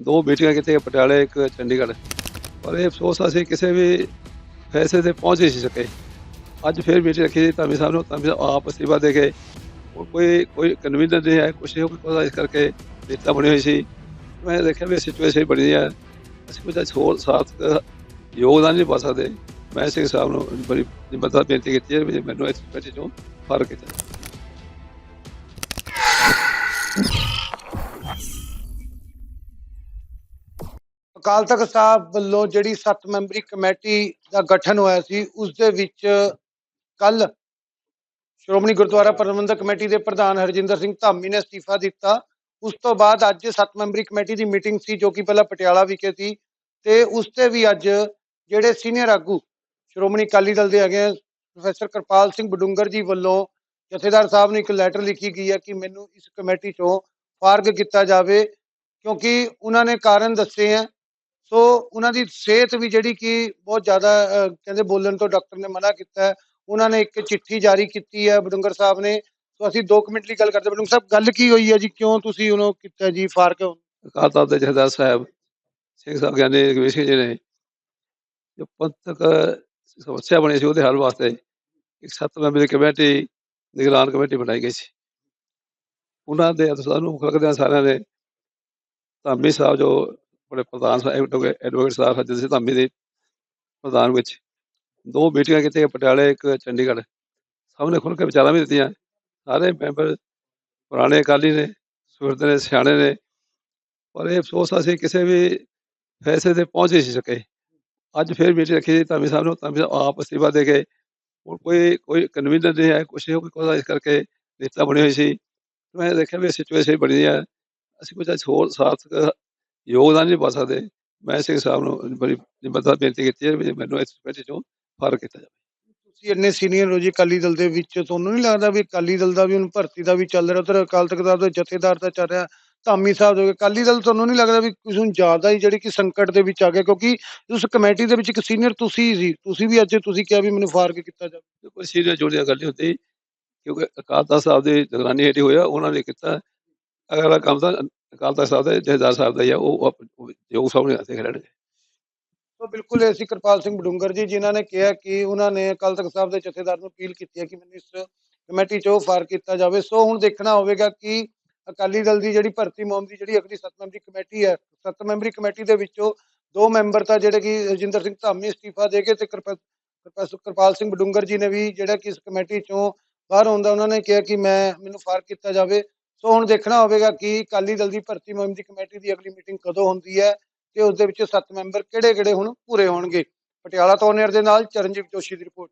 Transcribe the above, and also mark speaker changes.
Speaker 1: ਦੋ ਮੀਟਿੰਗਾਂ ਕੀਤੀਆਂ ਪਟਿਆਲੇ, ਇੱਕ ਚੰਡੀਗੜ੍ਹ। ਪਰ ਇਹ ਅਫਸੋਸ ਅਸੀਂ ਕਿਸੇ ਵੀ ਫੈਸਲੇ ਤੇ ਪਹੁੰਚ ਨਹੀਂ ਸਕੇ। ਅੱਜ ਫਿਰ ਮੀਟਿੰਗ ਰੱਖੀ ਸੀ, ਧਾਮੀ ਸਾਹਿਬ ਨੂੰ। ਧਾਮੀ ਸਾਹਿਬ ਆਪ ਅਸਤੀਫਾ ਦੇ ਕੇ ਉਹ ਕੋਈ ਕੋਈ ਕਨਵੀਨਰ ਨਹੀਂ ਹੈ, ਕੁਛ ਨਹੀਂ, ਕੋਈ ਇਸ ਕਰਕੇ ਦਿੱਤਾ ਬਣੀ ਹੋਈ ਸੀ। ਮੈਂ ਦੇਖਿਆ ਵੀ ਸਿਚੁਏਸ਼ਨ ਬਣੀ ਹੈ ਅਸੀਂ ਕੁਝ ਹੋਰ ਸਾਥ, ਯੋਗਦਾਨ ਨਹੀਂ ਪਾ ਸਕਦੇ। ਮੈਂ ਸਿੰਘ ਸਾਹਿਬ ਨੂੰ ਬੜੀ ਨਿਮਰਤਾ ਬੇਨਤੀ ਕੀਤੀ ਹੈ ਵੀ ਮੈਨੂੰ ਇਸ ਕਮੇਟੀ ਚੋਂ ਫ਼ਰਕ ਕੀਤਾ
Speaker 2: ਅਕਾਲ ਤਖਤ ਸਾਹਿਬ ਵੱਲੋਂ ਜਿਹੜੀ 7 ਮੈਂਬਰੀ ਕਮੇਟੀ ਦਾ ਗਠਨ ਹੋਇਆ ਸੀ, ਉਸ ਦੇ ਵਿੱਚ ਕੱਲ ਸ਼੍ਰੋਮਣੀ ਗੁਰਦੁਆਰਾ ਪ੍ਰਬੰਧਕ ਕਮੇਟੀ ਦੇ ਪ੍ਰਧਾਨ ਹਰਜਿੰਦਰ ਸਿੰਘ ਧਾਮੀ ਨੇ ਅਸਤੀਫਾ ਦਿੱਤਾ। ਉਸ ਤੋਂ ਬਾਅਦ ਅੱਜ 7 ਮੈਂਬਰੀ ਕਮੇਟੀ ਦੀ ਮੀਟਿੰਗ ਸੀ, ਜੋ ਕਿ ਪਹਿਲਾਂ ਪਟਿਆਲਾ ਵਿਖੇ ਸੀ ਤੇ ਉਸ ਤੇ ਵੀ ਅੱਜ ਜਿਹੜੇ ਸੀਨੀਅਰ ਆਗੂ ਸ਼੍ਰੋਮਣੀ ਅਕਾਲੀ ਦਲ ਦੇ ਹੈਗੇ ਪ੍ਰੋਫੈਸਰ ਕਿਰਪਾਲ ਸਿੰਘ ਬਡੂੰਗਰ ਜੀ ਵੱਲੋਂ ਜਥੇਦਾਰ ਸਾਹਿਬ ਨੂੰ ਇੱਕ ਲੈਟਰ ਲਿਖੀ ਗਈ ਹੈ ਕਿ ਮੈਨੂੰ ਇਸ ਕਮੇਟੀ ਚੋਂ ਫਾਰਗ ਕੀਤਾ ਜਾਵੇ, ਕਿਉਂਕਿ ਉਹਨਾਂ ਨੇ ਕਾਰਨ ਦੱਸੇ ਆ ਸੋ ਉਹਨਾਂ ਦੀ ਸਿਹਤ ਵੀ ਜਿਹੜੀ ਕਿ ਬਹੁਤ ਜ਼ਿਆਦਾ ਕਹਿੰਦੇ ਬੋਲਣ ਤੋਂ ਡਾਕਟਰ ਨੇ ਮਨਾ ਕੀਤਾ ਹੈ। ਉਹਨਾਂ ਨੇ ਇੱਕ ਚਿੱਠੀ ਜਾਰੀ ਕੀਤੀ ਹੈ ਬਡੁੰਗਰ ਸਾਹਿਬ ਨੇ। ਸੋ ਅਸੀਂ 2 ਮਿੰਟ ਲਈ ਗੱਲ ਕਰਦੇ ਬਡੁੰਗਰ ਸਾਹਿਬ, ਗੱਲ ਕੀ ਹੋਈ ਹੈ ਜੀ? ਕਿਉਂ ਤੁਸੀਂ ਉਹਨੂੰ ਕੀਤਾ ਜੀ? ਫਾਰਕ
Speaker 1: ਅਕਾਲ ਤਖਤ ਦੇ ਜਥੇਦਾਰ ਸਾਹਿਬ, ਸਿੰਘ ਸਾਹਿਬ ਗਿਆਨੀ ਰਘਵੀਰ ਸਿੰਘ ਜੀ ਨੇ, ਜੋ ਪੰਥਕ ਸਮੱਸਿਆ ਬਣੀ ਸੀ ਉਹਦੇ ਹੱਲ ਵਾਸਤੇ ਇੱਕ ਸੱਤ ਮੈਂਬਰੀ ਕਮੇਟੀ, ਨਿਗਰਾਨ ਕਮੇਟੀ ਬਣਾਈ ਗਈ ਸੀ। ਉਹਨਾਂ ਦੇ ਅਫਸਰਾਂ ਨੂੰ ਮੁੱਖ ਰੱਖਦਿਆਂ ਸਾਰਿਆਂ ਨੇ ਧਾਮੀ ਸਾਹਿਬ ਜੋ ਬੜੇ ਪ੍ਰਧਾਨ ਸਾਹਿਬ, ਐਡਵੋਕੇਟ ਸਾਹਿਬ ਹਰਜਿੰਦਰ ਸਿੰਘ ਧਾਮੀ ਦੇ ਪ੍ਰਧਾਨ ਵਿੱਚ। ਦੋ ਮੀਟਿੰਗਾਂ ਕੀਤੀਆਂ ਪਟਿਆਲੇ, ਇੱਕ ਚੰਡੀਗੜ੍ਹ। ਸਭ ਨੇ ਖੁੱਲ੍ਹ ਕੇ ਵਿਚਾਰਾਂ ਵੀ ਦਿੱਤੀਆਂ। ਸਾਰੇ ਮੈਂਬਰ ਪੁਰਾਣੇ ਅਕਾਲੀ ਨੇ ਸੁਰਤ ਨੇ, ਸਿਆਣੇ ਨੇ, ਪਰ ਇਹ ਅਫਸੋਸ ਆ, ਅਸੀਂ ਕਿਸੇ ਵੀ ਫੈਸਲੇ ਤੇ ਪਹੁੰਚ ਨਹੀਂ ਸਕੇ। ਅੱਜ ਫਿਰ ਮੀਟਿੰਗ ਰੱਖੀ ਸੀ ਧਾਮੀ ਸਾਹਿਬ ਨੂੰ, ਧਾਮੀ ਸਾਹਿਬ ਆਪ ਅਸਤੀਫਾ ਦੇ ਕੇ, ਹੁਣ ਕੋਈ ਕੋਈ ਕਨਵੀਨਰ ਨਹੀਂ ਹੈ, ਕੁਛ ਨਹੀਂ, ਕੋਈ ਇਸ ਕਰਕੇ ਨੇਤਾ ਬਣੀ ਹੋਈ ਸੀ। ਮੈਂ ਦੇਖਿਆ ਵੀ ਸਿਚੁਏਸ਼ਨ ਬਣੀ ਹੈ ਅਸੀਂ ਕੁਝ ਹੋਰ ਸਾਥ ਯੋਗਦਾਨ ਨਹੀਂ ਪਾ ਸਕਦੇ। ਮੈਂ ਸਿੰਘ ਸਾਹਿਬ ਨੂੰ ਬੜੀ ਨਿਮਰਤਾ ਬੇਨਤੀ ਕੀਤੀ ਹੈ ਵੀ ਮੈਨੂੰ ਇਸ ਕਮੇਟੀ ਚੋਂ ਫ਼ਰਕ ਕੀਤਾ ਜਾਵੇ।
Speaker 2: ਤੁਸੀਂ ਇੰਨੇ ਸੀਨੀਅਰ ਹੋ ਜੀ ਅਕਾਲੀ ਦਲ ਦੇ ਵਿੱਚ ਤੁਹਾਨੂੰ ਨਹੀਂ ਲੱਗਦਾ ਵੀ ਅਕਾਲੀ ਦਲ ਦਾ ਵੀ ਹੁਣ ਭਰਤੀ ਦਾ ਵੀ ਚੱਲ ਰਿਹਾ? ਉਧਰ ਅਕਾਲ ਤਖਤ ਦੇ ਜਥੇਦਾਰ ਦਾ ਚੱਲ ਰਿਹਾ। ਧਾਮੀ ਸਾਹਿਬ ਦੇ ਅਕਾਲੀ ਦਲ ਤੁਹਾਨੂੰ ਨਹੀਂ ਲੱਗਦਾ ਵੀ ਕੁਝ ਹੁਣ ਜ਼ਿਆਦਾ ਹੀ ਜਿਹੜੀ ਕਿ ਸੰਕਟ ਦੇ ਵਿੱਚ ਆ ਗਿਆ? ਕਿਉਂਕਿ ਉਸ ਕਮੇਟੀ ਦੇ ਵਿੱਚ ਇੱਕ ਸੀਨੀਅਰ ਤੁਸੀਂ ਸੀ। ਤੁਸੀਂ ਵੀ ਅੱਜ ਤੁਸੀਂ ਕਿਹਾ ਵੀ ਮੈਨੂੰ ਫਾਰਗ ਕੀਤਾ ਜਾਵੇ।
Speaker 1: ਕੋਈ ਸੀਰੀਅਸ ਜੁੜਿਆ ਗੱਲ ਨਹੀਂ ਹੁੰਦੀ ਕਿਉਂਕਿ ਅਕਾਲ ਤਖਤ ਸਾਹਿਬ ਦੀ ਨਿਗਰਾਨੀ ਹੇਠ ਹੋਇਆ ਉਹਨਾਂ ਨੇ ਕੀਤਾ। ਅਗਲਾ ਕੰਮ ਤਾਂ ਅਕਾਲ ਤਖਤ ਸਾਹਿਬ ਦੇ ਜਥੇਦਾਰ ਸਾਹਿਬ ਦਾ ਹੀ ਆ, ਉਹ ਆਪ- ਯੋਗ ਸਾਹਿਬ ਨੇ
Speaker 2: ਤਾਂ ਬਿਲਕੁਲ ਇਹ ਕਿਰਪਾਲ ਸਿੰਘ ਬਡੂੰਗਰ ਜੀ, ਜਿਨ੍ਹਾਂ ਨੇ ਕਿਹਾ ਕਿ ਉਹਨਾਂ ਨੇ ਅਕਾਲ ਤਖਤ ਸਾਹਿਬ ਦੇ ਜਥੇਦਾਰ ਨੂੰ ਅਪੀਲ ਕੀਤੀ ਹੈ ਕਿ ਮੈਨੂੰ ਇਸ ਕਮੇਟੀ ਚੋਂ ਫਾਰ ਕੀਤਾ ਜਾਵੇ। ਸੋ ਹੁਣ ਦੇਖਣਾ ਹੋਵੇਗਾ ਕਿ ਅਕਾਲੀ ਦਲ ਦੀ ਜਿਹੜੀ ਭਰਤੀ ਮੁਹਿੰਮ ਦੀ ਜਿਹੜੀ ਅਗਲੀ ਸੱਤ ਮੈਂਬਰੀ ਕਮੇਟੀ ਹੈ, ਸੱਤ ਮੈਂਬਰੀ ਕਮੇਟੀ ਦੇ ਵਿੱਚੋਂ ਦੋ ਮੈਂਬਰ ਤਾਂ ਜਿਹੜੇ ਕਿ ਰਜਿੰਦਰ ਸਿੰਘ ਧਾਮੀ ਅਸਤੀਫਾ ਦੇ ਕੇ ਤੇ ਪ੍ਰੋਫੈਸਰ ਕਿਰਪਾਲ ਸਿੰਘ ਬਡੂੰਗਰ ਜੀ ਨੇ ਵੀ ਜਿਹੜਾ ਕਿ ਇਸ ਕਮੇਟੀ ਚੋਂ ਬਾਹਰ ਆਉਂਦਾ, ਉਹਨਾਂ ਨੇ ਕਿਹਾ ਕਿ ਮੈਂ, ਮੈਨੂੰ ਫਾਰ ਕੀਤਾ ਜਾਵੇ। ਸੋ ਹੁਣ ਦੇਖਣਾ ਹੋਵੇਗਾ ਕਿ ਅਕਾਲੀ ਦਲ ਦੀ ਭਰਤੀ ਮੁਹਿੰਮ ਦੀ ਕਮੇਟੀ ਦੀ ਅਗਲੀ ਮੀਟਿੰਗ ਕਦੋਂ ਹੁੰਦੀ ਹੈ ਤੇ ਉਸ ਦੇ ਵਿੱਚ ਸੱਤ ਮੈਂਬਰ ਕਿਹੜੇ-ਕਿਹੜੇ ਹੁਣ ਪੂਰੇ ਹੋਣਗੇ? ਪਟਿਆਲਾ ਤੋਂ ਨੇਰ ਦੇ ਨਾਲ ਚਰਨਜੀਤ ਜੋਸ਼ੀ ਦੀ ਰਿਪੋਰਟ।